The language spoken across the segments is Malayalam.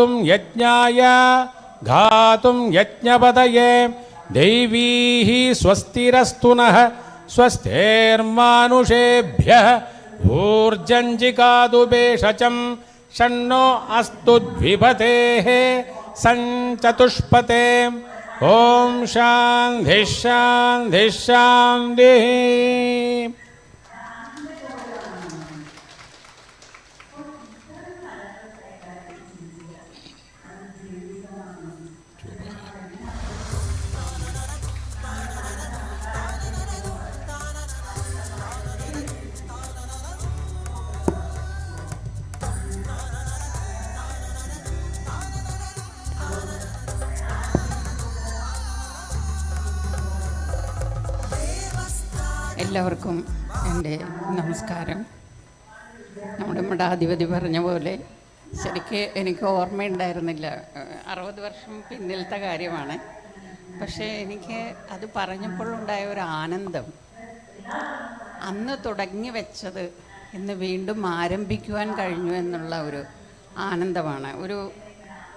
गातुं यज्ञाय, घातुं यज्ञपदये दैवीः स्वस्तिरस्तु नः, स्वस्तेर्मानुषेभ्यः। ऊर्जञ्जिकातु भेषजं षण्णो अस्तु द्विपतेः, सञ्चतुष्पते। ॐ शान्तिः शान्तिः। എല്ലാവർക്കും എന്റെ നമസ്കാരം. നമ്മുടെ മഠാധിപതി പറഞ്ഞ പോലെ ശരിക്ക് എനിക്ക് ഓർമ്മയുണ്ടായിരുന്നില്ല. അറുപത് വർഷം പിന്നിലത്തെ കാര്യമാണ്. പക്ഷേ എനിക്ക് അത് പറഞ്ഞപ്പോഴുണ്ടായ ഒരു ആനന്ദം. അന്ന് തുടങ്ങി വെച്ചത് ഇന്ന് വീണ്ടും ആരംഭിക്കുവാൻ കഴിഞ്ഞു എന്നുള്ള ഒരു ആനന്ദമാണ്. ഒരു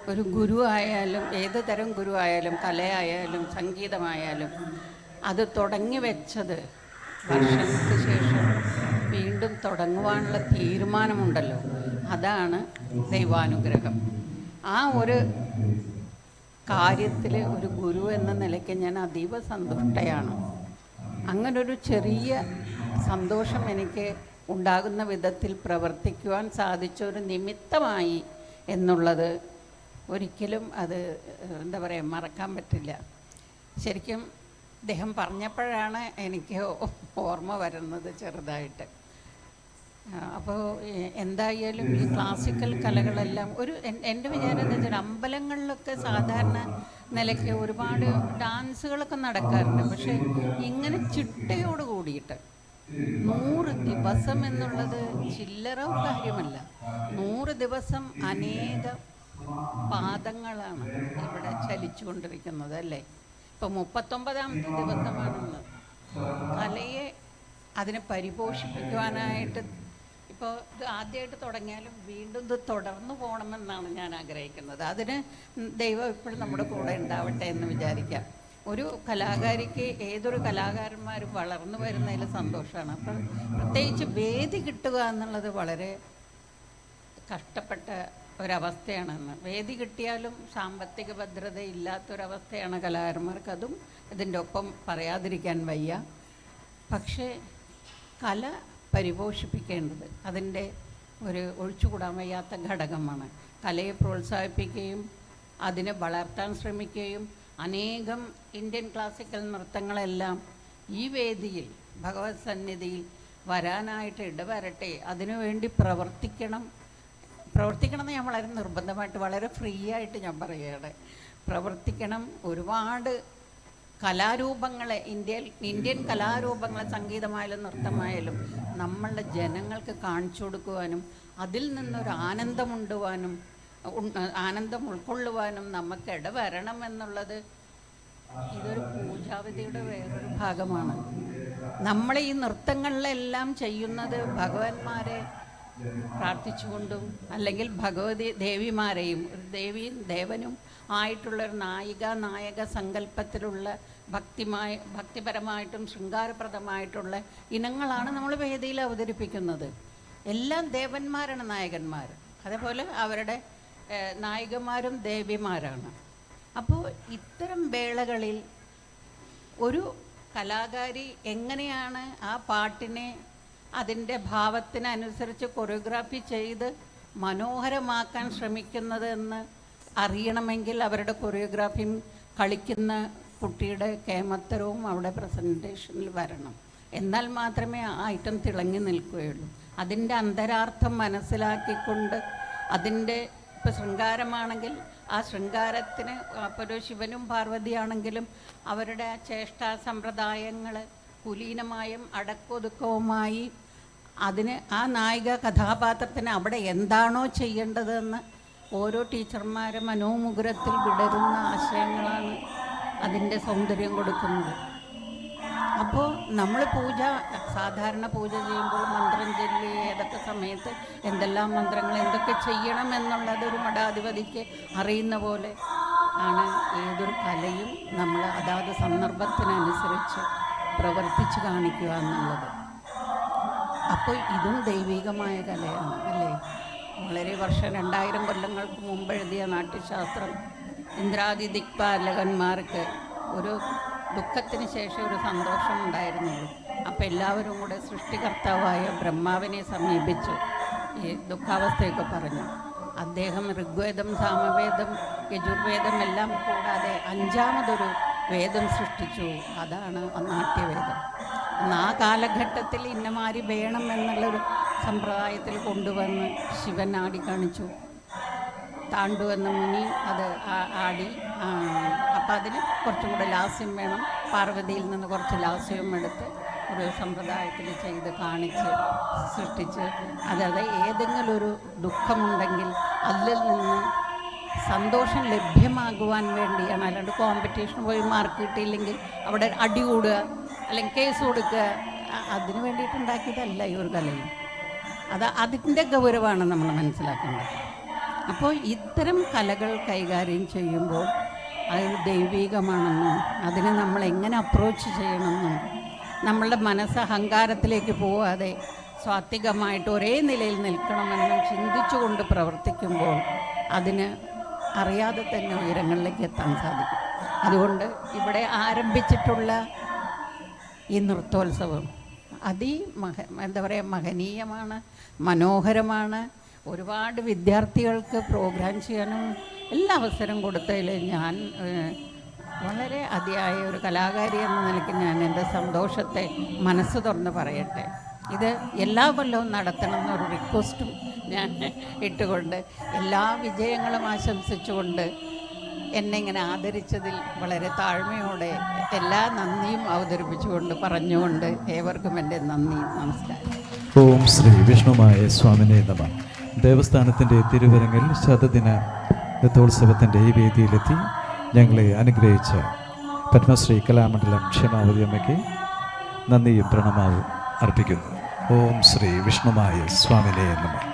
ഒരു ഗുരു ആയാലും ഏത് തരം ഗുരു ആയാലും കലയായാലും സംഗീതമായാലും അത് തുടങ്ങി വെച്ചത് വർഷങ്ങൾക്ക് ശേഷം വീണ്ടും തുടങ്ങുവാനുള്ള തീരുമാനമുണ്ടല്ലോ. അതാണ് ദൈവാനുഗ്രഹം. ആ ഒരു കാര്യത്തിൽ ഒരു ഗുരു എന്ന നിലയ്ക്ക് ഞാൻ അതീവ സന്തുഷ്ടയാണ്. അങ്ങനൊരു ചെറിയ സന്തോഷം എനിക്ക് ഉണ്ടാകുന്ന വിധത്തിൽ പ്രവർത്തിക്കുവാൻ സാധിച്ച ഒരു നിമിത്തമായി എന്നുള്ളത് ഒരിക്കലും അത് എന്താ പറയുക മറക്കാൻ പറ്റില്ല. ശരിക്കും അദ്ദേഹം പറഞ്ഞപ്പോഴാണ് എനിക്ക് ഓർമ്മ വരുന്നത് ചെറുതായിട്ട്. അപ്പോൾ എന്തായാലും ഈ ക്ലാസിക്കൽ കലകളെല്ലാം ഒരു എന്റെ വിചാരം എന്താ വെച്ചാൽ അമ്പലങ്ങളിലൊക്കെ സാധാരണ നിലയ്ക്ക് ഒരുപാട് ഡാൻസുകളൊക്കെ നടക്കാറുണ്ട്. പക്ഷേ ഇങ്ങനെ ചിട്ടയോട് കൂടിയിട്ട് നൂറ് ദിവസം എന്നുള്ളത് ചില്ലറ കാര്യമല്ല. നൂറ് ദിവസം അനേകം പാദങ്ങളാണ് ഇവിടെ ചലിച്ചുകൊണ്ടിരിക്കുന്നത് അല്ലേ? ഇപ്പം മുപ്പത്തൊമ്പതാമത്തെ ദിവസമാണെന്ന് കലയെ അതിനെ പരിപോഷിപ്പിക്കുവാനായിട്ട് ഇപ്പോൾ ഇത് ആദ്യമായിട്ട് തുടങ്ങിയാലും വീണ്ടും ഇത് തുടർന്നു പോകണമെന്നാണ് ഞാൻ ആഗ്രഹിക്കുന്നത്. അതിന് ദൈവം ഇപ്പോഴും നമ്മുടെ കൂടെ ഉണ്ടാവട്ടെ എന്ന് വിചാരിക്കാം. ഒരു കലാകാരിക്ക് ഏതൊരു കലാകാരന്മാരും വളർന്നു വരുന്നതിൽ സന്തോഷമാണ്. അപ്പം പ്രത്യേകിച്ച് വേദി കിട്ടുക എന്നുള്ളത് വളരെ കഷ്ടപ്പെട്ട ഒരവസ്ഥയാണെന്ന്. വേദി കിട്ടിയാലും സാമ്പത്തിക ഭദ്രത ഇല്ലാത്തൊരവസ്ഥയാണ് കലാകാരന്മാർക്ക്. അതും ഇതിന്റെ ഒപ്പം പറയാതിരിക്കാൻ വയ്യ. പക്ഷേ കല പരിപോഷിപ്പിക്കേണ്ടത് അതിന്റെ ഒരു ഒഴിച്ചുകൂടാൻ വയ്യാത്ത ഘടകമാണ്. കലയെ പ്രോത്സാഹിപ്പിക്കുകയും അതിനെ വളർത്താൻ ശ്രമിക്കുകയും അനേകം ഇന്ത്യൻ ക്ലാസിക്കൽ നൃത്തങ്ങളെല്ലാം ഈ വേദിയിൽ ഭഗവത് സന്നിധിയിൽ വരാനായിട്ട് ഇടവരട്ടെ. അതിനുവേണ്ടി പ്രവർത്തിക്കണം പ്രവർത്തിക്കണം എന്ന് ഞാൻ വളരെ നിർബന്ധമായിട്ട് വളരെ ഫ്രീ ആയിട്ട് ഞാൻ പറയുകയാണ്. പ്രവർത്തിക്കണം. ഒരുപാട് കലാരൂപങ്ങളെ ഇന്ത്യയിൽ ഇന്ത്യൻ കലാരൂപങ്ങളെ സംഗീതമായാലും നൃത്തമായാലും നമ്മളുടെ ജനങ്ങൾക്ക് കാണിച്ചു കൊടുക്കുവാനും അതിൽ നിന്നൊരു ആനന്ദമുണ്ടുവാനും ആനന്ദം ഉൾക്കൊള്ളുവാനും നമുക്ക് ഇടവരണം എന്നുള്ളത് ഇതൊരു പൂജാവിധിയുടെ വേറൊരു ഭാഗമാണ്. നമ്മൾ ഈ നൃത്തങ്ങളിലെല്ലാം ചെയ്യുന്നത് ഭഗവാന്മാരെ പ്രാർത്ഥിച്ചുകൊണ്ടും അല്ലെങ്കിൽ ഭഗവതി ദേവിമാരെയും ഒരു ദേവിയും ദേവനും ആയിട്ടുള്ള ഒരു നായിക നായക സങ്കല്പത്തിലുള്ള ഭക്തിമായ ഭക്തിപരമായിട്ടും ശൃംഗാരപ്രദമായിട്ടുള്ള ഇനങ്ങളാണ് നമ്മൾ വേദിയിൽ അവതരിപ്പിക്കുന്നത്. എല്ലാം ദേവന്മാരാണ് നായകന്മാർ. അതേപോലെ അവരുടെ നായികമാരും ദേവിമാരാണ്. അപ്പോൾ ഇത്തരം വേളകളിൽ ഒരു കലാകാരി എങ്ങനെയാണ് ആ പാട്ടിനെ അതിന്റെ ഭാവത്തിനനുസരിച്ച് കൊറിയോഗ്രാഫി ചെയ്ത് മനോഹരമാക്കാൻ ശ്രമിക്കുന്നത് എന്ന് അറിയണമെങ്കിൽ അവരുടെ കൊറിയോഗ്രാഫിയും കളിക്കുന്ന കുട്ടിയുടെ കേമത്തരവും അവിടെ പ്രസന്റേഷനിൽ വരണം. എന്നാൽ മാത്രമേ ആ ഐറ്റം തിളങ്ങി നിൽക്കുകയുള്ളൂ. അതിന്റെ അന്തരാർത്ഥം മനസ്സിലാക്കിക്കൊണ്ട് അതിന്റെ ഇപ്പോൾ ശൃംഗാരമാണെങ്കിൽ ആ ശൃംഗാരത്തിന് അപ്പോൾ ശിവനും പാർവതിയാണെങ്കിലും അവരുടെ ആ ചേഷ്ടാ സമ്പ്രദായങ്ങൾ കുലീനമായും അടക്കൊതുക്കവുമായി അതിന് ആ നായിക കഥാപാത്രത്തിന് അവിടെ എന്താണോ ചെയ്യേണ്ടതെന്ന് ഓരോ ടീച്ചർമാരെ മനോമുകുരത്തിൽ വിടരുന്ന ആശയങ്ങളാണ് അതിന്റെ സൗന്ദര്യം കൊടുക്കുന്നത്. അപ്പോൾ നമ്മൾ പൂജ സാധാരണ പൂജ ചെയ്യുമ്പോൾ മന്ത്രം ചൊല്ലി ഏതൊക്കെ സമയത്ത് എന്തെല്ലാം മന്ത്രങ്ങൾ എന്തൊക്കെ ചെയ്യണം എന്നുള്ളത് ഒരു മഠാധിപതിക്ക് അറിയുന്ന പോലെ ആണ് ഏതൊരു കലയും നമ്മൾ അതാത് സന്ദർഭത്തിനനുസരിച്ച് പ്രവർത്തിച്ച് കാണിക്കുക എന്നുള്ളത്. അപ്പോൾ ഇതും ദൈവികമായ കലയാണ് അല്ലേ? വളരെ വർഷം രണ്ടായിരം കൊല്ലങ്ങൾക്ക് മുമ്പ് എഴുതിയ നാട്യശാസ്ത്രം ഇന്ദ്രാദി ദിക്പാലകന്മാർക്ക് ഒരു ദുഃഖത്തിന് ശേഷം ഒരു സന്തോഷം ഉണ്ടായിരുന്നുള്ളൂ. അപ്പോൾ എല്ലാവരും കൂടെ സൃഷ്ടികർത്താവായ ബ്രഹ്മാവിനെ സമീപിച്ചു ഈ ദുഃഖാവസ്ഥയൊക്കെ പറഞ്ഞു. അദ്ദേഹം ഋഗ്വേദം സാമവേദം യജുർവേദം എല്ലാം കൂടാതെ അഞ്ചാമതൊരു വേദം സൃഷ്ടിച്ചു. അതാണ് നാട്യവേദം. ആ കാലഘട്ടത്തിൽ ഇന്നമാരി വേണം എന്നുള്ളൊരു സമ്പ്രദായത്തിൽ കൊണ്ടുവന്ന് ശിവൻ ആടി കാണിച്ചു. താണ്ടു എന്ന മുനി അത് ആടി അപ്പം അതിന് കുറച്ചും കൂടെ ലാസ്യം വേണം. പാർവതിയിൽ നിന്ന് കുറച്ച് ലാസ്യവും എടുത്ത് ഒരു സമ്പ്രദായത്തിൽ ചെയ്ത് കാണിച്ച് സൃഷ്ടിച്ച് അതായത് ഏതെങ്കിലും ഒരു ദുഃഖമുണ്ടെങ്കിൽ അതിൽ നിന്ന് സന്തോഷം ലഭ്യമാകുവാൻ വേണ്ടിയാണ്. അല്ലാണ്ട് കോമ്പറ്റീഷൻ പോയി മാർക്ക് കിട്ടിയില്ലെങ്കിൽ അവിടെ അടി കൂടുക അല്ലെങ്കിൽ കേസ് കൊടുക്കുക. അതിനു വേണ്ടിയിട്ട് ഉണ്ടാക്കിയതല്ല ഈ ഒരു കലയും. അത് അതിന്റെ ഗൗരവമാണ് നമ്മൾ മനസ്സിലാക്കേണ്ടത്. അപ്പോൾ ഇത്തരം കലകൾ കൈകാര്യം ചെയ്യുമ്പോൾ അത് ദൈവികമാണെന്നും അതിനെ നമ്മൾ എങ്ങനെ അപ്രോച്ച് ചെയ്യണമെന്നും നമ്മളുടെ മനസ്സ് അഹങ്കാരത്തിലേക്ക് പോവാതെ സ്വാത്വികമായിട്ട് ഒരേ നിലയിൽ നിൽക്കണമെന്നും ചിന്തിച്ചുകൊണ്ട് പ്രവർത്തിക്കുമ്പോൾ അതിന് അറിയാതെ തന്നെ ഉയരങ്ങളിലേക്ക് എത്താൻ സാധിക്കും. അതുകൊണ്ട് ഇവിടെ ആരംഭിച്ചിട്ടുള്ള ഈ നൃത്തോത്സവം അതി മഹ എന്താ പറയുക മഹനീയമാണ് മനോഹരമാണ്. ഒരുപാട് വിദ്യാർത്ഥികൾക്ക് പ്രോഗ്രാം ചെയ്യാനും എല്ലാ അവസരം കൊടുത്തതിൽ ഞാൻ വളരെ അതിയായ ഒരു കലാകാരി എന്ന നിലയ്ക്ക് ഞാൻ എന്റെ സന്തോഷത്തെ മനസ്സ് തുറന്ന് പറയട്ടെ. ഇത് എല്ലാ കൊല്ലവും നടത്തണം എന്നൊരു റിക്വസ്റ്റും ഞാൻ ഇട്ടുകൊണ്ട് എല്ലാ വിജയങ്ങളും ആശംസിച്ചുകൊണ്ട് എന്നെ ഇങ്ങനെ ആദരിച്ചതിൽ വളരെ താഴ്മയോടെ എല്ലാ നന്ദിയും അവതരിപ്പിച്ചുകൊണ്ട് പറഞ്ഞുകൊണ്ട് ഏവർക്കും എന്റെ നന്ദി നമസ്കാരം. ഓം ശ്രീ വിഷ്ണുമായ സ്വാമിനെ നമ. ദേവസ്ഥാനത്തിന്റെ തിരുവരങ്ങിൽ ശതദിന രഥോത്സവത്തിന്റെ ഈ വേദിയിലെത്തി ഞങ്ങളെ അനുഗ്രഹിച്ച പത്മശ്രീ കലാമണ്ഡലം ക്ഷമാവതി അമ്മയ്ക്ക് നന്ദിയും പ്രണമാവും അർപ്പിക്കുന്നു. ഓം ശ്രീ വിഷ്ണുമായ സ്വാമിനെ നമ.